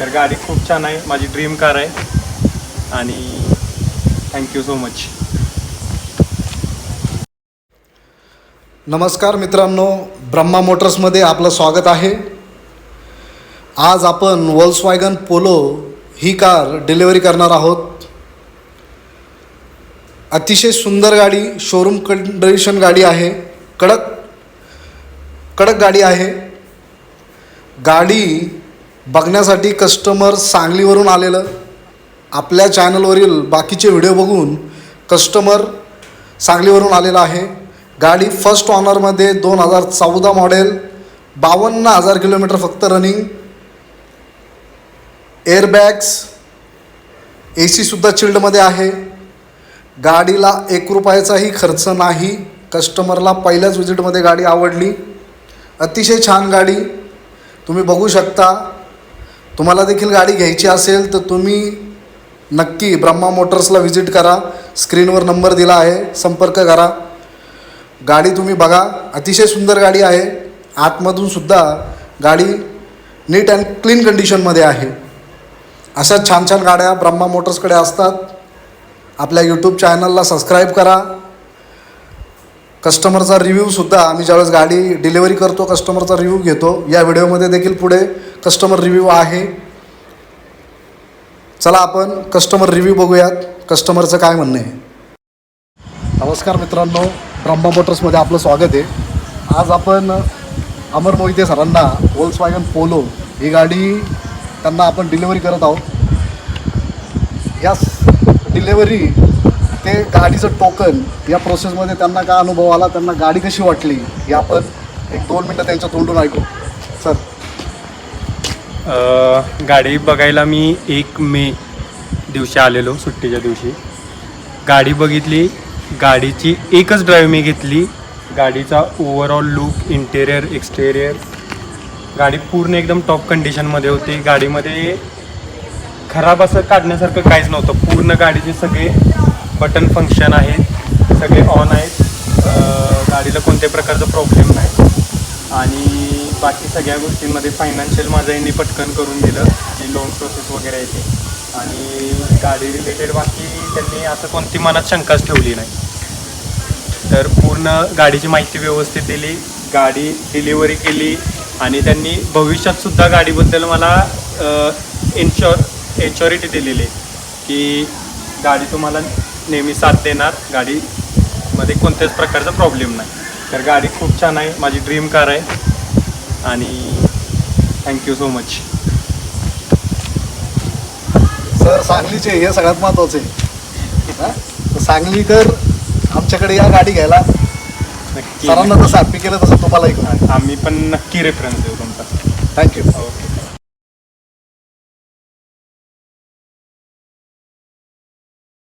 तर गाडी खूप छान आहे. माझी ड्रीम कार आहे. आणि थँक्यू सो मच नमस्कार मित्रांनो ब्रह्मा मोटर्समध्ये आपलं स्वागत आहे. आज आपण वॉल्सवॅगन पोलो ही कार डिलिव्हरी करणार आहोत. अतिशय सुंदर गाडी शोरूम कंडिशन गाडी आहे. कडक कडक गाडी आहे. गाडी बघण्यासाठी कस्टमर सांगलीवरून आलेलं. आपल्या चॅनलवरील बाकीचे व्हिडिओ बघून कस्टमर सांगलीवरून आलेला आहे. गाडी फर्स्ट ऑनरमध्ये दोन हजार चौदा मॉडेल बावन्न हजार किलोमीटर फक्त रनिंग एअरबॅग्स ए सीसुद्धा चिल्डमध्ये आहे. गाडीला एक रुपयाचाही खर्च नाही. कस्टमरला पहिल्याच विजिटमध्ये गाडी आवडली. अतिशय छान गाडी. तुम्ही बघू शकता. तुम्हाला देखील गाडी घ्यायची असेल तर तुम्ही नक्की ब्रह्मा मोटर्सला व्हिजिट करा. स्क्रीनवर नंबर दिला आहे. संपर्क करा. गाडी तुम्ही बघा. अतिशय सुंदर गाडी आहे. आतमधून सुद्धा गाडी नीट अँड क्लीन कंडिशनमध्ये आहे. अशा छान छान गाड्या ब्रह्मा मोटर्सकडे असतात. आपल्या यूट्यूब चॅनलला सबस्क्राईब करा. कस्टमरचा रिव्ह्यूसुद्धा आम्ही ज्यावेळेस गाडी डिलिव्हरी करतो कस्टमरचा रिव्ह्यू घेतो. या व्हिडिओमध्ये देखील पुढे कस्टमर रिव्ह्यू आहे. चला आपण कस्टमर रिव्ह्यू बघूयात. कस्टमरचं काय म्हणणं आहे? नमस्कार मित्रांनो ब्रह्मा मोटर्समध्ये आपलं स्वागत आहे. आज आपण अमर मोहिते सरांना वॉल्स वॅगन पोलो ही गाडी त्यांना आपण डिलेवरी करत आहोत. या डिलेवरी ते गाडीचं टोकन या प्रोसेसमध्ये त्यांना काय अनुभव आला त्यांना गाडी कशी वाटली हे आपण एक दोन मिनटं त्यांच्या तोंडून ऐकू. सर गाडी बघायला मी एक मे दिवशी आलेलो सुट्टीच्या दिवशी. गाडी बघितली गाडीची एकच ड्राईव्ह मी घेतली गाडीचा ओव्हरऑल लुक इंटेरियर एक्सटेरियर गाडी पूर्ण एकदम टॉप कंडिशनमध्ये होती. गाडीमध्ये खराब असं काढण्यासारखं काहीच नव्हतं. पूर्ण गाडीचे सगळे बटन फंक्शन आहेत सगळे ऑन आहेत. गाडीला कोणत्याही प्रकारचा प्रॉब्लेम नाही. बाकी सगळ्या गोष्टींमध्ये फायनान्शियल माझं यांनी पटकन करून दिलं जी लोन प्रोसेस वगैरे आहे ते. आणि गाडी रिलेटेड बाकी त्यांनी असं कोणती मनात शंकाच ठेवली नाही. तर पूर्ण गाडीची माहिती व्यवस्थित दिली गाडी डिलिव्हरी केली आणि त्यांनी भविष्यातसुद्धा गाडीबद्दल मला इन्शॉर इन्शॉरिटी दिलेली आहे की गाडी तुम्हाला नेहमी साथ देणार गाडीमध्ये कोणत्याच प्रकारचा प्रॉब्लेम नाही. तर गाडी खूप छान आहे माझी ड्रीम कार आहे. आणि thank you so much sir सांगलीचे हे सगळ्यात महत्त्वाचे हा? तर सांगलीकर आमच्याकडे या गाडी घ्यायला. नक्की. सरांना जसं हॅपी केलं तसं तुम्हालाही करा. आम्ही पण नक्की रेफरन्स देऊ तुमचा. Thank you okay